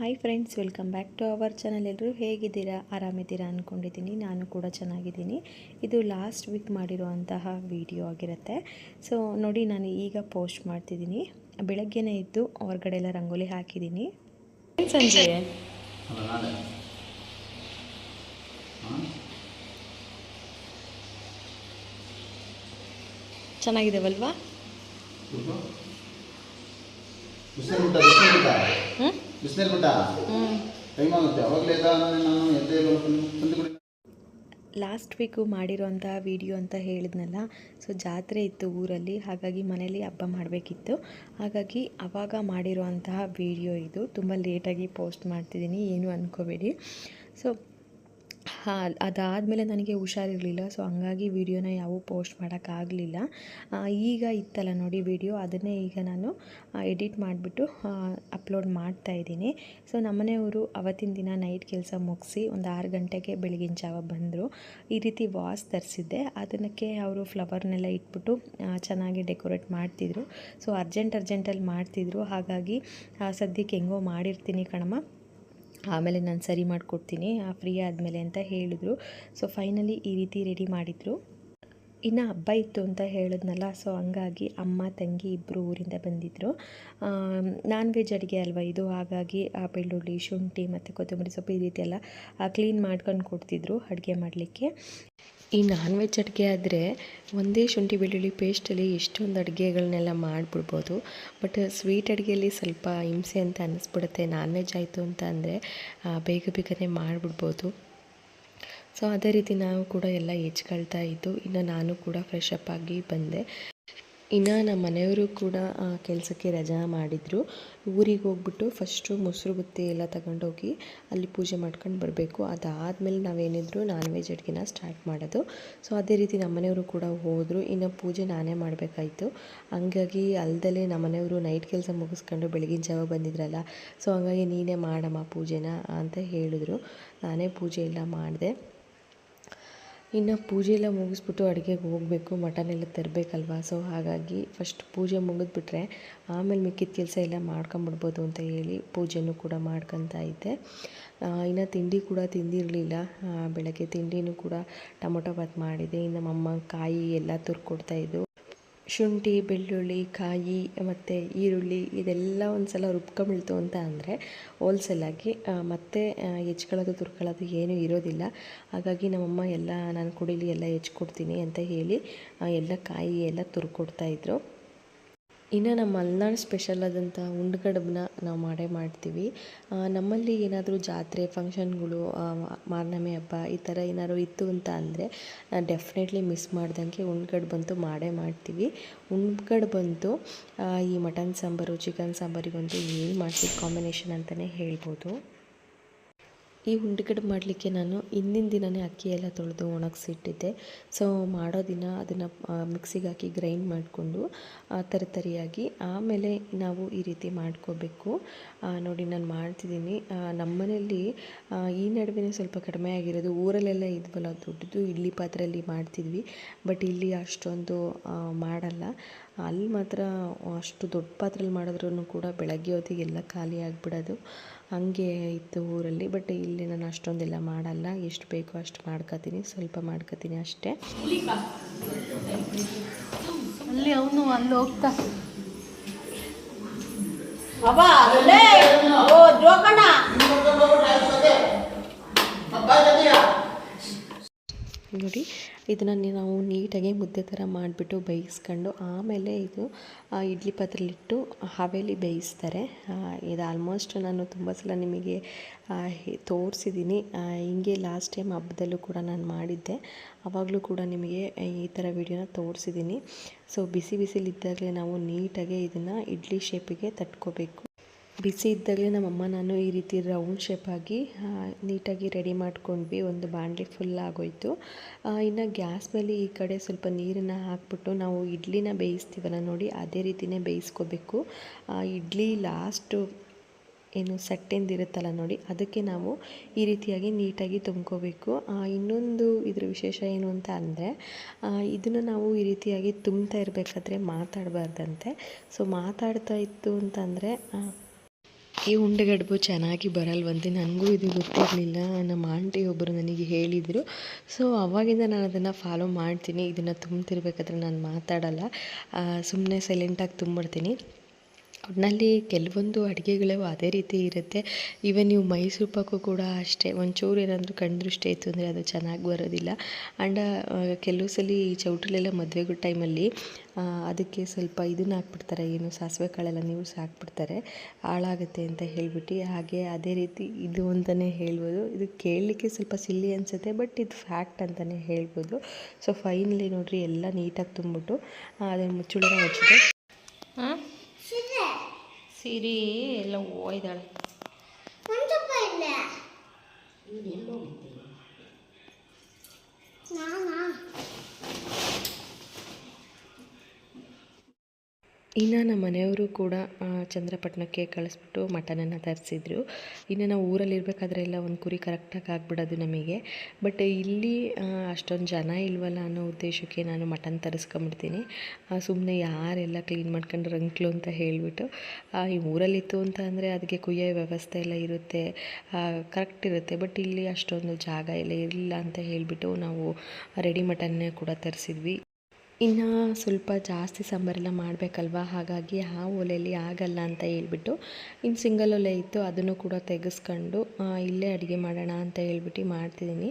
Hi friends welcome back to our channel ಎಲ್ಲರೂ ಹೇಗಿದ್ದೀರಾ? ಆರಾಮಿದ್ದೀರಾ ಅಂದ್ಕೊಂಡಿದ್ದೀನಿ ನಾನು ಕೂಡ ಚೆನ್ನಾಗಿದ್ದೀನಿ. ಇದು ಲಾಸ್ಟ್ ವೀಕ್ ಮಾಡಿರುವಂತಹ ವಿಡಿಯೋ ಆಗಿರುತ್ತೆ. ಸೊ ನೋಡಿ ನಾನು ಈಗ ಪೋಸ್ಟ್ ಮಾಡ್ತಿದ್ದೀನಿ. ಬೆಳಗ್ಗೆನೇ ಇದ್ದು ಹೊರಗಡೆ ಎಲ್ಲ ರಂಗೋಲಿ ಹಾಕಿದ್ದೀನಿ. ಸಂಜೆ? ಚೆನ್ನಾಗಿದಾವಲ್ವಾ ಹ್ಞೂ ಬಿಸಿನೀರು ಅವಾಗಲೇ ನಾನು ಎದ್ದೇ ಇಲ್ಲ ಲಾಸ್ಟ್ ವೀಕು ಮಾಡಿರುವಂತಹ ವಿಡಿಯೋ ಅಂತ ಹೇಳಿದ್ನಲ್ಲ ಸೊ ಜಾತ್ರೆ ಇತ್ತು ಊರಲ್ಲಿ ಹಾಗಾಗಿ ಮನೇಲಿ ಹಬ್ಬ ಮಾಡಬೇಕಿತ್ತು. ಹಾಗಾಗಿ ಆವಾಗ ಮಾಡಿರುವಂತಹ ವಿಡಿಯೋ ಇದು. ತುಂಬ ಲೇಟಾಗಿ ಪೋಸ್ಟ್ ಮಾಡ್ತಿದ್ದೀನಿ ಏನು ಅಂದ್ಕೋಬೇಡಿ ಸೊ ಹಾಂ, ಅದಾದಮೇಲೆ ನನಗೆ ಹುಷಾರಿರಲಿಲ್ಲ. ಸೊ ಹಂಗಾಗಿ ವಿಡಿಯೋನ ಯಾವ ಪೋಸ್ಟ್ ಮಾಡೋಕ್ಕಾಗಲಿಲ್ಲ. ಈಗ ಇತ್ತಲ್ಲ ನೋಡಿ ವಿಡಿಯೋ, ಅದನ್ನೇ ಈಗ ನಾನು ಎಡಿಟ್ ಮಾಡಿಬಿಟ್ಟು ಅಪ್ಲೋಡ್ ಮಾಡ್ತಾ ಇದ್ದೀನಿ. ಸೊ ನಮ್ಮನೆಯವರು ಅವತ್ತಿನ ದಿನ ನೈಟ್ ಕೆಲಸ ಮುಗಿಸಿ ಒಂದು ಆರು ಗಂಟೆಗೆ ಬೆಳಗಿನ ಜಾವ ಬಂದರು. ಈ ರೀತಿ ವಾಸ್ ತರಿಸಿದ್ದೆ. ಅದಕ್ಕೆ ಅವರು ಫ್ಲವರ್ನೆಲ್ಲ ಇಟ್ಬಿಟ್ಟು ಚೆನ್ನಾಗಿ ಡೆಕೋರೇಟ್ ಮಾಡ್ತಿದ್ರು. ಸೊ ಅರ್ಜೆಂಟ್ ಅರ್ಜೆಂಟಲ್ಲಿ ಮಾಡ್ತಿದ್ರು. ಹಾಗಾಗಿ ಸದ್ಯಕ್ಕೆ ಹೆಂಗೋ ಮಾಡಿರ್ತೀನಿ ಕಣಮ್ಮ. ಆಮೇಲೆ ನಾನು ಸರಿ ಮಾಡಿಕೊಡ್ತೀನಿ ಫ್ರೀ ಆದಮೇಲೆ ಅಂತ ಹೇಳಿದ್ರು. ಸೊ ಫೈನಲಿ ಈ ರೀತಿ ರೆಡಿ ಮಾಡಿದರು. ಇನ್ನು ಹಬ್ಬ ಇತ್ತು ಅಂತ ಹೇಳಿದ್ನಲ್ಲ ಸೊ ಹಂಗಾಗಿ ಅಮ್ಮ, ತಂಗಿ ಇಬ್ಬರು ಊರಿಂದ ಬಂದಿದ್ದರು ನಾನ್ ವೆಜ್ ಅಡುಗೆ ಅಲ್ವಾ ಇದು? ಹಾಗಾಗಿ ಆ ಬೆಳ್ಳುಳ್ಳಿ ಶುಂಠಿ ಮತ್ತು ಕೊತ್ತಂಬರಿ ಸೊಪ್ಪು ಈ ರೀತಿ ಎಲ್ಲ ಕ್ಲೀನ್ ಮಾಡ್ಕೊಂಡು ಕೊಡ್ತಿದ್ರು ಅಡುಗೆ ಮಾಡಲಿಕ್ಕೆ. ಈ ನಾನ್ ವೆಜ್ ಅಡುಗೆ ಆದರೆ ಒಂದೇ ಶುಂಠಿ, ಬೆಳ್ಳುಳ್ಳಿ ಪೇಸ್ಟಲ್ಲಿ ಎಷ್ಟೊಂದು ಅಡುಗೆಗಳನ್ನೆಲ್ಲ ಮಾಡಿಬಿಡ್ಬೋದು. ಬಟ್ ಸ್ವೀಟ್ ಅಡುಗೆಯಲ್ಲಿ ಸ್ವಲ್ಪ ಹಿಂಸೆ ಅಂತ ಅನ್ನಿಸ್ಬಿಡುತ್ತೆ ನಾನ್ ವೆಜ್ ಆಯಿತು ಅಂತ ಅಂದರೆ ಬೇಗ ಬೇಗನೆ ಮಾಡಿಬಿಡ್ಬೋದು. ಸೊ ಅದೇ ರೀತಿ ನಾವು ಕೂಡ ಎಲ್ಲ ಹೆಚ್ಕೊಳ್ತಾ ಇದ್ದು, ಇನ್ನು ನಾನು ಕೂಡ ಫ್ರೆಶ್ ಅಪ್ ಬಂದೆ. ಇನ್ನು ನಮ್ಮ ಮನೆಯವರು ಕೂಡ ಕೆಲಸಕ್ಕೆ ರಜಾ ಮಾಡಿದರು. ಊರಿಗೆ ಹೋಗ್ಬಿಟ್ಟು ಫಸ್ಟು ಮೊಸರು ಬುತ್ತಿ ಎಲ್ಲ ತಗೊಂಡೋಗಿ ಅಲ್ಲಿ ಪೂಜೆ ಮಾಡ್ಕೊಂಡು ಬರಬೇಕು. ಅದಾದಮೇಲೆ ನಾವೇನಿದ್ರು ನಾನ್ ವೆಜ್ ಅಡುಗೆನ ಸ್ಟಾರ್ಟ್ ಮಾಡೋದು. ಸೊ ಅದೇ ರೀತಿ ನಮ್ಮ ಮನೆಯವರು ಕೂಡ ಹೋದರು. ಇನ್ನು ಪೂಜೆ ನಾನೇ ಮಾಡಬೇಕಾಯಿತು. ಹಂಗಾಗಿ ಅಲ್ದಲೇ ನಮ್ಮ ಮನೆಯವರು ನೈಟ್ ಕೆಲಸ ಮುಗಿಸ್ಕೊಂಡು ಬೆಳಗಿನ ಜಾವ ಬಂದಿದ್ರಲ್ಲ ಸೊ ಹಂಗಾಗಿ ನೀನೇ ಮಾಡಮ್ಮ ಪೂಜೆನ ಅಂತ ಹೇಳಿದ್ರು. ನಾನೇ ಪೂಜೆ ಎಲ್ಲ ಮಾಡಿದೆ. ಇನ್ನು ಪೂಜೆ ಎಲ್ಲ ಮುಗಿಸ್ಬಿಟ್ಟು ಅಡುಗೆಗೆ ಹೋಗಬೇಕು, ಮಟನ್ ಎಲ್ಲ ತರಬೇಕಲ್ವಾ? ಸೊ ಹಾಗಾಗಿ ಫಸ್ಟ್ ಪೂಜೆ ಮುಗಿದ್ಬಿಟ್ರೆ ಆಮೇಲೆ ಮಿಕ್ಕಿದ ಕೆಲಸ ಎಲ್ಲ ಮಾಡ್ಕೊಂಬಿಡ್ಬೋದು ಅಂತ ಹೇಳಿ ಪೂಜೆನೂ ಕೂಡ ಮಾಡ್ಕೊತಾ ಇದ್ದೆ. ಇನ್ನು ತಿಂಡಿ ಕೂಡ ತಿಂದಿರಲಿಲ್ಲ. ಬೆಳಗ್ಗೆ ತಿಂಡಿನೂ ಕೂಡ ಟೊಮೊಟೊ ಬಾತ್ ಮಾಡಿದೆ. ಇನ್ನು ನಮ್ಮಮ್ಮ ಕಾಯಿ ಎಲ್ಲ ತುರ್ಕೊಡ್ತಾಯಿದ್ದು ಶುಂಠಿ, ಬೆಳ್ಳುಳ್ಳಿ, ಕಾಯಿ ಮತ್ತು ಈರುಳ್ಳಿ ಇದೆಲ್ಲ ಒಂದು ಸಲ ರುಬ್ಕೊಂಬಿಡ್ತು ಅಂತ ಅಂದರೆ ಹೋಲ್ಸೇಲಾಗಿ ಮತ್ತೆ ಹೆಚ್ಕೊಳ್ಳೋದು, ತುರ್ಕೊಳ್ಳೋದು ಏನೂ ಇರೋದಿಲ್ಲ. ಹಾಗಾಗಿ ನಮ್ಮಮ್ಮ ಎಲ್ಲ, ನಾನು ಕುಡೀಲಿ ಎಲ್ಲ ಹೆಚ್ಕೊಡ್ತೀನಿ ಅಂತ ಹೇಳಿ ಎಲ್ಲ ಕಾಯಿ ಎಲ್ಲ ತುರ್ಕೊಡ್ತಾಯಿದ್ರು ಇನ್ನು ನಮ್ಮ ಮಲ್ನಾಡ್ ಸ್ಪೆಷಲ್ ಆದಂಥ ಉಂಡ್ಗಡಬನ್ನ ನಾವು ಮಾಡೇ ಮಾಡ್ತೀವಿ. ನಮ್ಮಲ್ಲಿ ಏನಾದರೂ ಜಾತ್ರೆ ಫಂಕ್ಷನ್ಗಳು ಮಾರ್ನಮಿ ಹಬ್ಬ ಈ ಥರ ಏನಾದ್ರು ಇತ್ತು ಅಂತ ಅಂದರೆ ಡೆಫಿನೆಟ್ಲಿ ಮಿಸ್ ಮಾಡ್ದಂಗೆ ಉಂಡ್ಗಡ್ಬಂತೂ ಮಾಡೇ ಮಾಡ್ತೀವಿ. ಉಂಡ್ಗಡ್ಬಂತು ಈ ಮಟನ್ ಸಾಂಬಾರು ಚಿಕನ್ ಸಾಂಬಾರಿಗಂತೂ ಏನು ಮಾಡ್ತೀವಿ ಕಾಂಬಿನೇಷನ್ ಅಂತಲೇ ಹೇಳ್ಬೋದು. ಈ ಉಂಡೆಗಡ್ಬು ಮಾಡಲಿಕ್ಕೆ ನಾನು ಹಿಂದಿನ ದಿನವೇ ಅಕ್ಕಿ ಎಲ್ಲ ತೊಳೆದು ಒಣಗಿಸಿಟ್ಟಿದ್ದೆ. ಸೊ ಮಾಡೋ ದಿನ ಅದನ್ನು ಮಿಕ್ಸಿಗೆ ಹಾಕಿ ಗ್ರೈಂಡ್ ಮಾಡಿಕೊಂಡು ತರಿತರಿಯಾಗಿ ಆಮೇಲೆ ನಾವು ಈ ರೀತಿ ಮಾಡ್ಕೋಬೇಕು. ನೋಡಿ ನಾನು ಮಾಡ್ತಿದ್ದೀನಿ. ಆ, ನಮ್ಮ ಮನೆಯಲ್ಲಿ ಆ, ಈ ನಡುವೆ ಸ್ವಲ್ಪ ಕಡಿಮೆ ಆಗಿರೋದು. ಊರಲ್ಲೆಲ್ಲ ಇದ್ವಲ್ಲ ದೊಡ್ಡದು ಇಡ್ಲಿ ಪಾತ್ರೆಯಲ್ಲಿ ಮಾಡ್ತಿದ್ವಿ. ಬಟ್ ಇಲ್ಲಿ ಅಷ್ಟೊಂದು ಮಾಡಲ್ಲ. ಅಲ್ಲಿ ಮಾತ್ರ ಅಷ್ಟು ದೊಡ್ಡ ಪಾತ್ರೆಲಿ ಮಾಡಿದ್ರೂ ಕೂಡ ಬೆಳಗ್ಗೆ ಹೊತ್ತಿಗೆ ಎಲ್ಲ ಖಾಲಿ ಆಗಿಬಿಡೋದು. ಹಂಗೆ ಇತ್ತು ಊರಲ್ಲಿ. ಬಟ್ ಇಲ್ಲಿ ನಾನು ಅಷ್ಟೊಂದೆಲ್ಲ ಮಾಡಲ್ಲ. ಎಷ್ಟು ಬೇಕೋ ಅಷ್ಟು ಮಾಡ್ಕೋತೀನಿ. ಸ್ವಲ್ಪ ಮಾಡ್ಕೋತೀನಿ ಅಷ್ಟೇ. ಅಲ್ಲಿ ಅವನು ಅಲ್ಲಿ ಹೋಗ್ತಾ. ನೋಡಿ ಇದನ್ನು ನಾವು ನೀಟಾಗಿ ಮುದ್ದೆ ಥರ ಮಾಡಿಬಿಟ್ಟು ಬೇಯಿಸ್ಕೊಂಡು ಆಮೇಲೆ ಇದು ಇಡ್ಲಿ ಪಾತ್ರೆಲಿಟ್ಟು ಹವೇಲಿ ಬೇಯಿಸ್ತಾರೆ. ಇದು ಆಲ್ಮೋಸ್ಟ್ ನಾನು ತುಂಬ ಸಲ ನಿಮಗೆ ತೋರಿಸಿದ್ದೀನಿ ಹಿಂಗೆ ಲಾಸ್ಟ್ ಟೈಮ್ ಹಬ್ಬದಲ್ಲೂ ಕೂಡ ನಾನು ಮಾಡಿದ್ದೆ. ಆವಾಗಲೂ ಕೂಡ ನಿಮಗೆ ಈ ಥರ ವಿಡಿಯೋನ ತೋರಿಸಿದ್ದೀನಿ ಸೊ ಬಿಸಿ ಬಿಸಿಲಿದ್ದಾಗಲೇ ನಾವು ನೀಟಾಗಿ ಇದನ್ನು ಇಡ್ಲಿ ಶೇಪಿಗೆ ತಟ್ಕೋಬೇಕು. ಬಿಸಿ ಇದ್ದಾಗಲೇ ನಮ್ಮಮ್ಮ, ನಾನು ಈ ರೀತಿ ರೌಂಡ್ ಶೇಪಾಗಿ ನೀಟಾಗಿ ರೆಡಿ ಮಾಡ್ಕೊಂಡ್ವಿ. ಒಂದು ಬಾಂಡ್ಲಿ ಫುಲ್ ಆಗೋಯ್ತು. ಇನ್ನು ಗ್ಯಾಸ್ ಮೇಲೆ ಈ ಕಡೆ ಸ್ವಲ್ಪ ನೀರನ್ನು ಹಾಕ್ಬಿಟ್ಟು ನಾವು ಇಡ್ಲಿನ ಬೇಯಿಸ್ತೀವಲ್ಲ ನೋಡಿ, ಅದೇ ರೀತಿಯೇ ಬೇಯಿಸ್ಕೋಬೇಕು. ಇಡ್ಲಿ ಲಾಸ್ಟು ಏನು ಸಟ್ಟೆಂದಿರುತ್ತಲ್ಲ ನೋಡಿ, ಅದಕ್ಕೆ ನಾವು ಈ ರೀತಿಯಾಗಿ ನೀಟಾಗಿ ತುಂಬ್ಕೋಬೇಕು. ಇನ್ನೊಂದು ಇದ್ರ ವಿಶೇಷ ಏನು ಅಂತ ಅಂದರೆ ಇದನ್ನು ನಾವು ಈ ರೀತಿಯಾಗಿ ತುಂಬ್ತಾ ಇರಬೇಕಾದ್ರೆ ಮಾತಾಡಬಾರ್ದಂತೆ. ಸೊ ಮಾತಾಡ್ತಾ ಇತ್ತು ಅಂತಂದರೆ ಈ ಉಂಡೆಗಡುಬು ಚೆನ್ನಾಗಿ ಬರಲ್ವಂತೆ. ನನಗೂ ಇದು ಗೊತ್ತಿರಲಿಲ್ಲ. ನಮ್ಮ ಆಂಟಿ ಒಬ್ಬರು ನನಗೆ ಹೇಳಿದರು. ಸೊ ಅವಾಗಿಂದ ನಾನು ಅದನ್ನು ಫಾಲೋ ಮಾಡ್ತೀನಿ. ಇದನ್ನು ತುಂಬ್ತಿರ್ಬೇಕಾದ್ರೆ ನಾನು ಮಾತಾಡಲ್ಲ. ಸುಮ್ಮನೆ ಸೈಲೆಂಟಾಗಿ ತುಂಬಿಡ್ತೀನಿ ಒಟ್ಟಿನಲ್ಲಿ ಕೆಲವೊಂದು ಅಡುಗೆಗಳು ಅದೇ ರೀತಿ ಇರುತ್ತೆ. ಈವನ್ ನೀವು ಮೈಸೂರು ಪಾಕು ಕೂಡ ಅಷ್ಟೇ, ಒಂಚೂರು ಏನಾದರೂ ಕಣ್ದೃಷ್ಟಿ ಇತ್ತು ಅಂದರೆ ಅದು ಚೆನ್ನಾಗಿ ಬರೋದಿಲ್ಲ. ಆ್ಯಂಡ್ ಕೆಲವು ಸಲ ಈ ಚೌಟ್ರಿಲೆಲ್ಲ ಮದುವೆಗಳ ಟೈಮಲ್ಲಿ ಅದಕ್ಕೆ ಸ್ವಲ್ಪ ಇದನ್ನ ಹಾಕ್ಬಿಡ್ತಾರೆ, ಏನು ಸಾಸಿವೆ ಕಾಳೆಲ್ಲ ನೀವು ಹಾಕ್ಬಿಡ್ತಾರೆ ಹಾಳಾಗುತ್ತೆ ಅಂತ ಹೇಳ್ಬಿಟ್ಟು, ಹಾಗೆ ಅದೇ ರೀತಿ ಇದು ಅಂತಲೇ ಹೇಳ್ಬೋದು. ಇದು ಕೇಳಲಿಕ್ಕೆ ಸ್ವಲ್ಪ ಸಿಲ್ಲಿ ಅನಿಸುತ್ತೆ ಬಟ್ ಇದು ಫ್ಯಾಕ್ಟ್ ಅಂತಲೇ ಹೇಳ್ಬೋದು. ಸೊ ಫೈನಲಿ ನೋಡಿರಿ, ಎಲ್ಲ ನೀಟಾಗಿ ತುಂಬಿಟ್ಟು ಅದನ್ನು ಮುಚ್ಚುಳನ ಮುಚ್ಚಿದೆ. ಹಾಂ? ಸಿರಿ ಎಲ್ಲ ಹೋಯ್ದಾಳೆ ಇನ್ನು ನಮ್ಮ ಮನೆಯವರು ಕೂಡ ಚಂದ್ರಪಟ್ಟಣಕ್ಕೆ ಕಳಿಸ್ಬಿಟ್ಟು ಮಟನನ್ನು ತರಿಸಿದ್ರು. ಇನ್ನು ನಾವು ಊರಲ್ಲಿರಬೇಕಾದ್ರೆ ಎಲ್ಲ ಒಂದು ಕುರಿ ಕರೆಕ್ಟಾಗಿ ಆಗಿಬಿಡೋದು ನಮಗೆ. ಬಟ್ ಇಲ್ಲಿ ಅಷ್ಟೊಂದು ಜನ ಇಲ್ವಲ್ಲ ಅನ್ನೋ ಉದ್ದೇಶಕ್ಕೆ ನಾನು ಮಟನ್ ತರಿಸ್ಕೊಂಬಿಡ್ತೀನಿ ಸುಮ್ಮನೆ ಯಾರೆಲ್ಲ ಕ್ಲೀನ್ ಮಾಡ್ಕೊಂಡು ರಂಕ್ಲು ಅಂತ ಹೇಳಿಬಿಟ್ಟು ಈ ಊರಲ್ಲಿತ್ತು ಅಂತ ಅಂದರೆ ಅದಕ್ಕೆ ಕುಯ್ಯೋ ವ್ಯವಸ್ಥೆ ಎಲ್ಲ ಇರುತ್ತೆ. ಕರೆಕ್ಟ್ ಇರುತ್ತೆ. ಬಟ್ ಇಲ್ಲಿ ಅಷ್ಟೊಂದು ಜಾಗ ಎಲ್ಲ ಇರಲಿಲ್ಲ ಅಂತ ಹೇಳಿಬಿಟ್ಟು ನಾವು ರೆಡಿ ಮಟನ್ನೇ ಕೂಡ ತರಿಸಿದ್ವಿ. ಇನ್ನು ಸ್ವಲ್ಪ ಜಾಸ್ತಿ ಸಾಂಬಾರೆಲ್ಲ ಮಾಡಬೇಕಲ್ವ? ಹಾಗಾಗಿ ಆ ಒಲೆಯಲ್ಲಿ ಆಗಲ್ಲ ಅಂತ ಹೇಳ್ಬಿಟ್ಟು ಇನ್ನು ಸಿಂಗಲ್ ಒಲೆ ಇತ್ತು, ಅದನ್ನು ಕೂಡ ತೆಗೆಸ್ಕೊಂಡು ಇಲ್ಲೇ ಅಡುಗೆ ಮಾಡೋಣ ಅಂತ ಹೇಳ್ಬಿಟ್ಟು ಮಾಡ್ತಿದ್ದೀನಿ.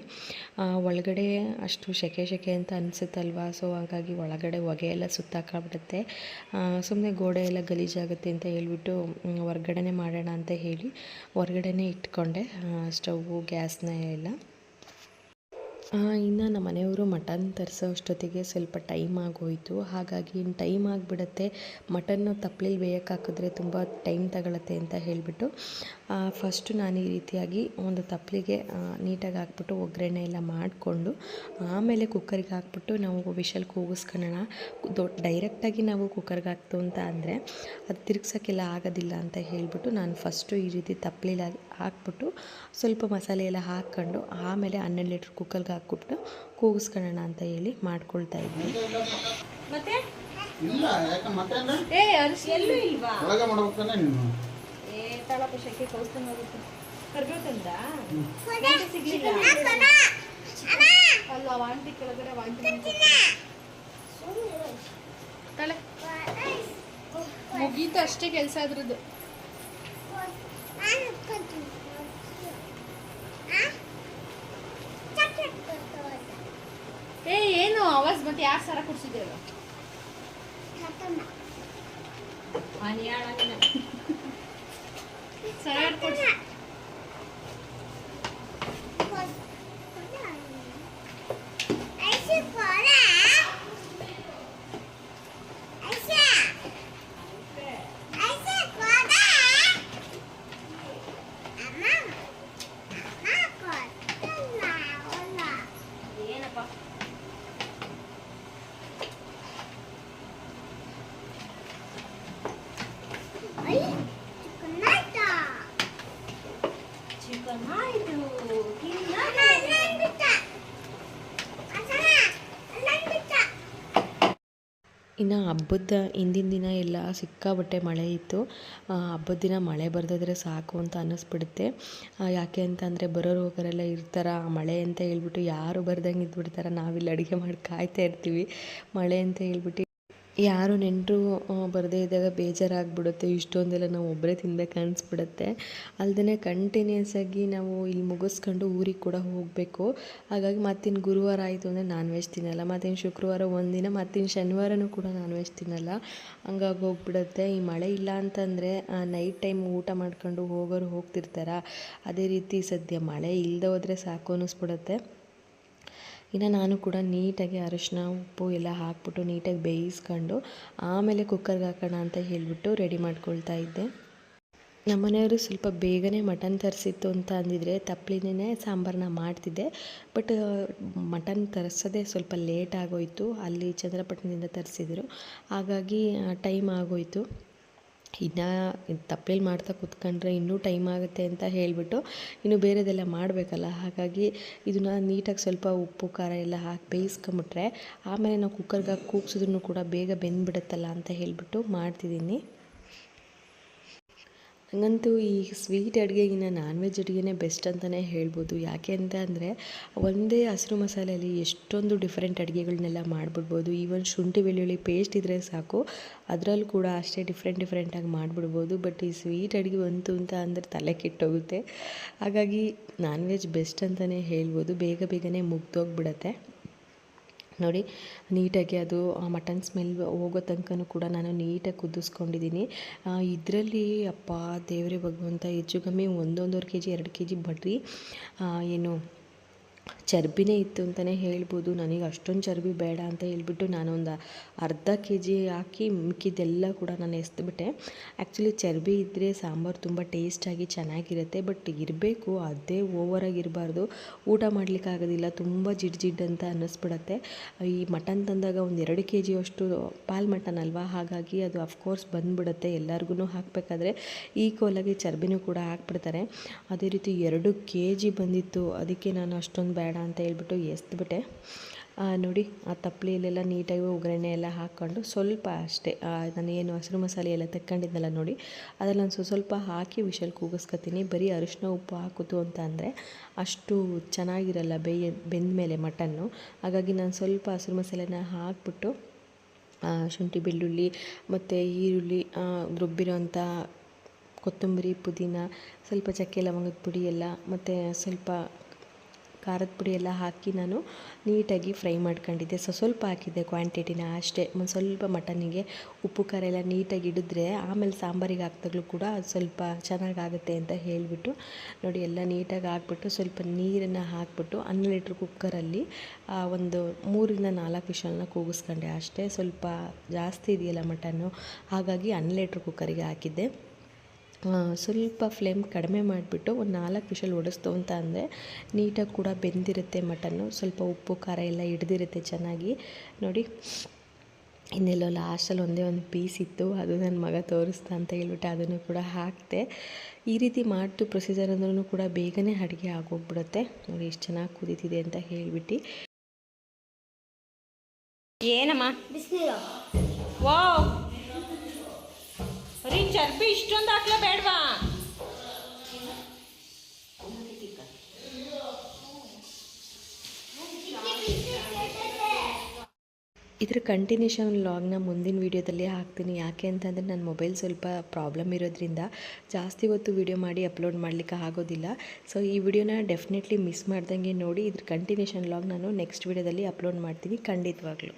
ಒಳಗಡೆ ಅಷ್ಟು ಸೆಕೆ ಸೆಕೆ ಅಂತ ಅನಿಸುತ್ತಲ್ವ? ಸೊ, ಹಾಗಾಗಿ ಒಳಗಡೆ ಹೊಗೆ ಎಲ್ಲ ಸುತ್ತಾಕಾಗ್ಬಿಡುತ್ತೆ ಸುಮ್ಮನೆ ಗೋಡೆ ಎಲ್ಲ ಗಲೀಜಾಗುತ್ತೆ ಅಂತ ಹೇಳ್ಬಿಟ್ಟು ಹೊರ್ಗಡೆನೇ ಮಾಡೋಣ ಅಂತ ಹೇಳಿ, ಹೊರ್ಗಡೆನೇ ಇಟ್ಕೊಂಡೆ ಸ್ಟವ್ವು ಗ್ಯಾಸ್ನ ಎಲ್ಲ. ಇನ್ನು ನಮ್ಮ ಮನೆಯವರು ಮಟನ್ ತರಿಸೋ ಅಷ್ಟೊತ್ತಿಗೆ ಸ್ವಲ್ಪ ಟೈಮ್ ಆಗೋಯಿತು. ಹಾಗಾಗಿ ಇನ್ನು ಟೈಮ್ ಆಗಿಬಿಡತ್ತೆ. ಮಟನ್ನು ತಪ್ಪಲಿ ಬೇಯಕ್ಕೆ ಹಾಕಿದ್ರೆ ತುಂಬ ಟೈಮ್ ತಗೊಳತ್ತೆ ಅಂತ ಹೇಳಿಬಿಟ್ಟು. ಫಸ್ಟು ನಾನು ಈ ರೀತಿಯಾಗಿ ಒಂದು ತಪ್ಪಲಿಗೆ ನೀಟಾಗಿ ಹಾಕ್ಬಿಟ್ಟು ಒಗ್ಗರಣೆ ಎಲ್ಲ ಮಾಡಿಕೊಂಡು ಆಮೇಲೆ ಕುಕ್ಕರ್ಗೆ ಹಾಕ್ಬಿಟ್ಟು ನಾವು ವಿಷಲ್ ಕೂಗಿಸ್ಕೊಳ್ಳೋಣ. ದೊಡ್ಡ ಡೈರೆಕ್ಟಾಗಿ ನಾವು ಕುಕ್ಕರ್ಗೆ ಹಾಕ್ತು ಅಂತ ಅಂದರೆ ಅದು ತಿರ್ಗ್ಸೋಕ್ಕೆಲ್ಲ ಆಗೋದಿಲ್ಲ ಅಂತ ಹೇಳಿಬಿಟ್ಟು ನಾನು ಫಸ್ಟು ಈ ರೀತಿ ತಪ್ಪಲಿಲ್ಲ ಹಾಕ್ಬಿಟ್ಟು ಸ್ವಲ್ಪ ಮಸಾಲೆ ಎಲ್ಲ ಹಾಕ್ಕೊಂಡು ಆಮೇಲೆ ಹನ್ನೆರಡು ಲೀಟ್ರ್ ಕುಕ್ಕರ್ಗೆ ಹಾಕ್ಬಿಟ್ಟು ಕೂಗಿಸ್ಕೊಳ್ಳೋಣ ಅಂತ ಹೇಳಿ ಮಾಡ್ಕೊಳ್ತಾ ಇದ್ವಿ ಮತ್ತೆ? ಇಲ್ಲ ಯಾಕಂದ್ರೆ ಮತ್ತೆ ಅಂದ್ರೆ ಏ ಅರಿಶಿ ಎಲ್ಲೂ ಇಲ್ವಾ? ಒಳಗೆ ಮಾಡ್ಬೇಕಲ್ಲ ನೀನು ಏ ತಳಪ ಶೆಕೆ ಕೌಸ್ತಂಗ್ ಹೋಗುತ್ತೆ ಕರ್ಬೇವು ತಂದ ಸಿಗ್ಲಿಲ್ಲ ಅಲ್ಲ ವಾಂಟಿ ಕೆಳಗಡೆ ವಾಂಟಿ ತಳೆ ಮುಗೀತು ಅಷ್ಟೇ ಕೆಲಸ ಅದ್ರದ್ದು. ಏ ಏನು ಅವಾಜ್ ಮತ್ತೆ ಯಾರು ಸರ ಕುಡ್ಸಿದ್ದೇವೆ ಸರ Sir, ಇನ್ನು ಹಬ್ಬದ ಹಿಂದಿನ ದಿನ ಎಲ್ಲ ಸಿಕ್ಕಾಬಟ್ಟೆ ಮಳೆ ಇತ್ತು. ಹಬ್ಬದ ದಿನ ಮಳೆ ಬರ್ದಿದ್ರೆ ಸಾಕು ಅಂತ ಅನ್ನಿಸ್ಬಿಡುತ್ತೆ. ಯಾಕೆ ಅಂತಂದರೆ ಬರೋರು ಹೋಗೋರೆಲ್ಲ ಇರ್ತಾರ. ಮಳೆ ಅಂತ ಹೇಳ್ಬಿಟ್ಟು ಯಾರು ಬರ್ದಂಗೆ ಇದ್ಬಿಡ್ತಾರೆ. ನಾವಿಲ್ಲಿ ಅಡುಗೆ ಮಾಡಿ ಕಾಯ್ತಾ ಇರ್ತೀವಿ. ಮಳೆ ಅಂತ ಹೇಳ್ಬಿಟ್ಟು ಯಾರು ನೆಂಟರು ಬರದೇ ಇದ್ದಾಗ ಬೇಜಾರಾಗ್ಬಿಡುತ್ತೆ. ಇಷ್ಟೊಂದೆಲ್ಲ ನಾವು ಒಬ್ಬರೇ ತಿನ್ಬೇಕು ಅನಿಸ್ಬಿಡುತ್ತೆ ಅಲ್ಲದೇ ಕಂಟಿನ್ಯೂಸ್ ಆಗಿ ನಾವು ಇಲ್ಲಿ ಮುಗಿಸ್ಕೊಂಡು ಊರಿಗೆ ಕೂಡ ಹೋಗಬೇಕು. ಹಾಗಾಗಿ ಮತ್ತಿನ ಗುರುವಾರ ಆಯಿತು ಅಂದರೆ ನಾನ್ ವೆಜ್ ತಿನ್ನಲ್ಲ. ಮತ್ತಿನ್ನು ಶುಕ್ರವಾರ ಒಂದಿನ, ಮತ್ತಿನ ಶನಿವಾರನೂ ಕೂಡ ನಾನ್ ವೆಜ್ ತಿನ್ನಲ್ಲ. ಹಂಗಾಗಿ ಹೋಗ್ಬಿಡುತ್ತೆ. ಈ ಮಳೆ ಇಲ್ಲ ಅಂತಂದರೆ ನೈಟ್ ಟೈಮ್ ಊಟ ಮಾಡ್ಕೊಂಡು ಹೋಗೋರು ಹೋಗ್ತಿರ್ತಾರ. ಅದೇ ರೀತಿ ಸದ್ಯ ಮಳೆ ಇಲ್ಲದೆ ಹೋದರೆ ಸಾಕು ಅನ್ನಿಸ್ಬಿಡುತ್ತೆ. ಇನ್ನು ನಾನು ಕೂಡ ನೀಟಾಗಿ ಅರಿಶಿನ, ಉಪ್ಪು ಎಲ್ಲ ಹಾಕ್ಬಿಟ್ಟು ನೀಟಾಗಿ ಬೇಯಿಸ್ಕೊಂಡು ಆಮೇಲೆ ಕುಕ್ಕರ್ಗೆ ಹಾಕೋಣ ಅಂತ ಹೇಳಿಬಿಟ್ಟು ರೆಡಿ ಮಾಡ್ಕೊಳ್ತಾ ಇದ್ದೆ. ನಮ್ಮ ಮನೆಯವರು ಸ್ವಲ್ಪ ಬೇಗನೆ ಮಟನ್ ತರಿಸಿತ್ತು ಅಂತ ಅಂದಿದ್ರೆ ತಪ್ಪಲಿನೇ ಸಾಂಬಾರನ್ನ ಮಾಡ್ತಿದ್ದೆ. ಬಟ್ ಮಟನ್ ತರಿಸೋದೇ ಸ್ವಲ್ಪ ಲೇಟ್ ಆಗೋಯಿತು. ಅಲ್ಲಿ ಚಂದ್ರಪಟ್ಟಣದಿಂದ ತರಿಸಿದ್ರು. ಹಾಗಾಗಿ ಟೈಮ್ ಆಗೋಯಿತು. ಇನ್ನು ತಪ್ಪೇಲಿ ಮಾಡ್ತಾ ಕೂತ್ಕೊಂಡ್ರೆ ಇನ್ನೂ ಟೈಮ್ ಆಗುತ್ತೆ ಅಂತ ಹೇಳಿಬಿಟ್ಟು ಇನ್ನು ಬೇರೆದೆಲ್ಲ ಮಾಡಬೇಕಲ್ಲ. ಹಾಗಾಗಿ ಇದನ್ನು ನೀಟಾಗಿ ಸ್ವಲ್ಪ ಉಪ್ಪು, ಖಾರ ಎಲ್ಲ ಹಾಕಿ ಬೇಯಿಸ್ಕೊಂಬಿಟ್ರೆ ಆಮೇಲೆ ನಾವು ಕುಕ್ಕರ್ಗೆ ಹಾಕಿ ಕೂಗ್ಸಿದ್ರು ಕೂಡ ಬೇಗ ಬೆಂದ್ಬಿಡುತ್ತಲ್ಲ ಅಂತ ಹೇಳಿಬಿಟ್ಟು ಮಾಡ್ತಿದ್ದೀನಿ. ಹಂಗಂತೂ ಈ ಸ್ವೀಟ್ ಅಡುಗೆಗಿನ್ನ ನಾನ್ ವೆಜ್ ಅಡುಗೆನೇ ಬೆಸ್ಟ್ ಅಂತಲೇ ಹೇಳ್ಬೋದು. ಯಾಕೆ ಅಂತ ಅಂದರೆ, ಒಂದೇ ಹಸಿರು ಮಸಾಲೆಯಲ್ಲಿ ಎಷ್ಟೊಂದು ಡಿಫ್ರೆಂಟ್ ಅಡುಗೆಗಳನ್ನೆಲ್ಲ ಮಾಡಿಬಿಡ್ಬೋದು. ಈವನ್ ಶುಂಠಿ, ಬೆಳ್ಳುಳ್ಳಿ ಪೇಸ್ಟ್ ಇದ್ದರೆ ಸಾಕು. ಅದರಲ್ಲೂ ಕೂಡ ಅಷ್ಟೇ ಡಿಫ್ರೆಂಟ್ ಡಿಫ್ರೆಂಟಾಗಿ ಮಾಡಿಬಿಡ್ಬೋದು. ಬಟ್ ಈ ಸ್ವೀಟ್ ಅಡುಗೆ ಬಂತು ಅಂತ ಅಂದರೆ ತಲೆ ಕೆಟ್ಟೋಗುತ್ತೆ. ಹಾಗಾಗಿ ನಾನ್ ವೆಜ್ ಬೆಸ್ಟ್ ಅಂತಲೇ ಹೇಳ್ಬೋದು. ಬೇಗ ಬೇಗನೆ ಮುಗ್ದೋಗ್ಬಿಡತ್ತೆ. ನೋಡಿ, ನೀಟಾಗಿ ಅದು ಮಟನ್ ಸ್ಮೆಲ್ ಹೋಗೋ ತನಕನೂ ಕೂಡ ನಾನು ನೀಟಾಗಿ ಕುದಿಸ್ಕೊಂಡಿದ್ದೀನಿ. ಇದರಲ್ಲಿ, ಅಪ್ಪ, ದೇವರೇ ಭಗವಂತ ಹೆಚ್ಚು ಕಮ್ಮಿ ಒಂದೊಂದೂವರೆ ಕೆ ಜಿ ಎರಡು ಕೆ ಜಿ ಬಡ್ರಿ ಏನು ಚರ್ಬಿನೇ ಇತ್ತು ಅಂತಲೇ ಹೇಳ್ಬೋದು. ನನಗೆ ಅಷ್ಟೊಂದು ಚರ್ಬಿ ಬೇಡ ಅಂತ ಹೇಳ್ಬಿಟ್ಟು ನಾನೊಂದು ಅರ್ಧ ಕೆ ಜಿ ಹಾಕಿ ಮಿಕ್ಕಿದ್ದೆಲ್ಲ ಕೂಡ ನಾನು ಎಸ್ದುಬಿಟ್ಟೆ ಆ್ಯಕ್ಚುಲಿ ಚರ್ಬಿ ಇದ್ದರೆ ಸಾಂಬಾರು ತುಂಬ ಟೇಸ್ಟಾಗಿ ಚೆನ್ನಾಗಿರುತ್ತೆ, ಬಟ್ ಇರಬೇಕು, ಅದೇ ಓವರಾಗಿ ಇರಬಾರ್ದು. ಊಟ ಮಾಡಲಿಕ್ಕಾಗೋದಿಲ್ಲ ತುಂಬ ಜಿಡ್ ಜಿಡ್ ಅಂತ ಅನ್ನಿಸ್ಬಿಡತ್ತೆ. ಈ ಮಟನ್ ತಂದಾಗ ಒಂದು ಎರಡು ಕೆ ಜಿಯಷ್ಟು ಪಾಲ್ ಮಟನ್ ಅಲ್ವಾ? ಹಾಗಾಗಿ ಅದು ಅಫ್ಕೋರ್ಸ್ ಬಂದುಬಿಡುತ್ತೆ ಎಲ್ಲರಿಗೂ ಹಾಕಬೇಕಾದ್ರೆ. ಈಕ್ವಲಾಗಿ ಚರ್ಬಿನೂ ಕೂಡ ಹಾಕ್ಬಿಡ್ತಾರೆ. ಅದೇ ರೀತಿ ಎರಡು ಕೆ ಜಿ ಬಂದಿತ್ತು, ಅದಕ್ಕೆ ನಾನು ಅಷ್ಟೊಂದು ಬೇಡ ಅಂತ ಹೇಳ್ಬಿಟ್ಟು ಎಸ್ದುಬಿಟ್ಟೆ. ನೋಡಿ, ಆ ತಪ್ಪಲಿಯಲ್ಲೆಲ್ಲ ನೀಟಾಗಿ ಒಗ್ಗರಣೆ ಎಲ್ಲ ಹಾಕ್ಕೊಂಡು ಸ್ವಲ್ಪ ಅಷ್ಟೇ ನಾನು ಏನು ಹಸಿರು ಮಸಾಲೆ ಎಲ್ಲ ತಕ್ಕೊಂಡಿದ್ನಲ್ಲ ನೋಡಿ, ಅದರಲ್ಲಿ ಒಂದು ಸ್ವಲ್ಪ ಸ್ವಲ್ಪ ಹಾಕಿ ವಿಷಲ್ ಕೂಗಿಸ್ಕೊತೀನಿ. ಬರೀ ಅರಿಶಿನ ಉಪ್ಪು ಹಾಕೋದು ಅಂತ ಅಂದರೆ ಅಷ್ಟು ಚೆನ್ನಾಗಿರಲ್ಲ ಬೇಯ ಬೆಂದ ಮೇಲೆ ಮಟನ್ನು. ಹಾಗಾಗಿ ನಾನು ಸ್ವಲ್ಪ ಹಸಿರು ಮಸಾಲೆನ ಹಾಕ್ಬಿಟ್ಟು ಶುಂಠಿ, ಬೆಳ್ಳುಳ್ಳಿ ಮತ್ತು ಈರುಳ್ಳಿ ರುಬ್ಬಿರೋಂಥ ಕೊತ್ತಂಬರಿ, ಪುದೀನ, ಸ್ವಲ್ಪ ಚಕ್ಕೆ, ಲವಂಗದ ಪುಡಿ ಎಲ್ಲ ಮತ್ತು ಸ್ವಲ್ಪ ಖಾರದ ಪುಡಿ ಎಲ್ಲ ಹಾಕಿ ನಾನು ನೀಟಾಗಿ ಫ್ರೈ ಮಾಡ್ಕೊಂಡಿದ್ದೆ. ಸೊ, ಸ್ವಲ್ಪ ಹಾಕಿದ್ದೆ ಕ್ವಾಂಟಿಟಿನ ಅಷ್ಟೇ. ಒಂದು ಸ್ವಲ್ಪ ಮಟನಿಗೆ ಉಪ್ಪು, ಖಾರ ಎಲ್ಲ ನೀಟಾಗಿ ಇಡಿದ್ರೆ ಆಮೇಲೆ ಸಾಂಬಾರಿಗೆ ಹಾಕ್ದಾಗಲೂ ಕೂಡ ಸ್ವಲ್ಪ ಚೆನ್ನಾಗಾಗುತ್ತೆ ಅಂತ ಹೇಳಿಬಿಟ್ಟು ನೋಡಿ ಎಲ್ಲ ನೀಟಾಗಿ ಹಾಕ್ಬಿಟ್ಟು ಸ್ವಲ್ಪ ನೀರನ್ನು ಹಾಕ್ಬಿಟ್ಟು ಹನ್ನೆರಡು ಲೀಟ್ರ್ ಕುಕ್ಕರಲ್ಲಿ ಒಂದು ಮೂರಿಂದ ನಾಲ್ಕು ವಿಷಲ್ನ ಕೂಗಿಸ್ಕೊಂಡೆ ಅಷ್ಟೇ. ಸ್ವಲ್ಪ ಜಾಸ್ತಿ ಇದೆಯಲ್ಲ ಮಟನ್ನು. ಹಾಗಾಗಿ ಹನ್ನೆರಡು ಲೀಟ್ರ್ ಕುಕ್ಕರಿಗೆ ಹಾಕಿದ್ದೆ. ಸ್ವಲ್ಪ ಫ್ಲೇಮ್ ಕಡಿಮೆ ಮಾಡಿಬಿಟ್ಟು ಒಂದು ನಾಲ್ಕು ವಿಷಲ್ ಒಡಿಸ್ತು ಅಂತ ಅಂದರೆ ನೀಟಾಗಿ ಕೂಡ ಬೆಂದಿರುತ್ತೆ ಮಟನ್ನು. ಸ್ವಲ್ಪ ಉಪ್ಪು, ಖಾರ ಎಲ್ಲ ಹಿಡ್ದಿರುತ್ತೆ ಚೆನ್ನಾಗಿ. ನೋಡಿ, ಇನ್ನೆಲ್ಲೋ ಲಾಸ್ಟಲ್ಲಿ ಒಂದೇ ಒಂದು ಪೀಸ್ ಇತ್ತು. ಅದು ನನ್ನ ಮಗ ತೋರಿಸ್ತಾ ಅಂತ ಹೇಳ್ಬಿಟ್ಟು ಅದನ್ನು ಕೂಡ ಹಾಕಿದೆ ಈ ರೀತಿ ಮಾಡ್ತು ಪ್ರೊಸೀಜರ್ ಅಂದ್ರೂ ಕೂಡ ಬೇಗನೆ ಅಡುಗೆ ಆಗೋಗ್ಬಿಡುತ್ತೆ. ನೋಡಿ ಎಷ್ಟು ಚೆನ್ನಾಗಿ ಕುದೀತಿದೆ ಅಂತ ಹೇಳಿಬಿಟ್ಟು. ಏನಮ್ಮ? ರೀ, ಚರ್ಬಿ ಇಷ್ಟೊಂದು ಬೇಡವಾ? ಇದರ ಕಂಟಿನ್ಯೂಷನ್ ಲಾಗ್ನ ಮುಂದಿನ ವೀಡಿಯೋದಲ್ಲಿ ಹಾಕ್ತೀನಿ. ಯಾಕೆ ಅಂತಂದರೆ ನನ್ನ ಮೊಬೈಲ್ ಸ್ವಲ್ಪ ಪ್ರಾಬ್ಲಮ್ ಇರೋದ್ರಿಂದ ಜಾಸ್ತಿ ಹೊತ್ತು ವೀಡಿಯೋ ಮಾಡಿ ಅಪ್ಲೋಡ್ ಮಾಡಲಿಕ್ಕೆ ಆಗೋದಿಲ್ಲ. ಸೊ ಈ ವಿಡಿಯೋನ ಡೆಫಿನೆಟ್ಲಿ ಮಿಸ್ ಮಾಡ್ದಂಗೆ ನೋಡಿ ಇದ್ರ ಕಂಟಿನ್ಯೂಷನ್ ಲಾಗ್ ನಾನು ನೆಕ್ಸ್ಟ್ ವೀಡಿಯೋದಲ್ಲಿ ಅಪ್ಲೋಡ್ ಮಾಡ್ತೀನಿ ಖಂಡಿತವಾಗ್ಲೂ.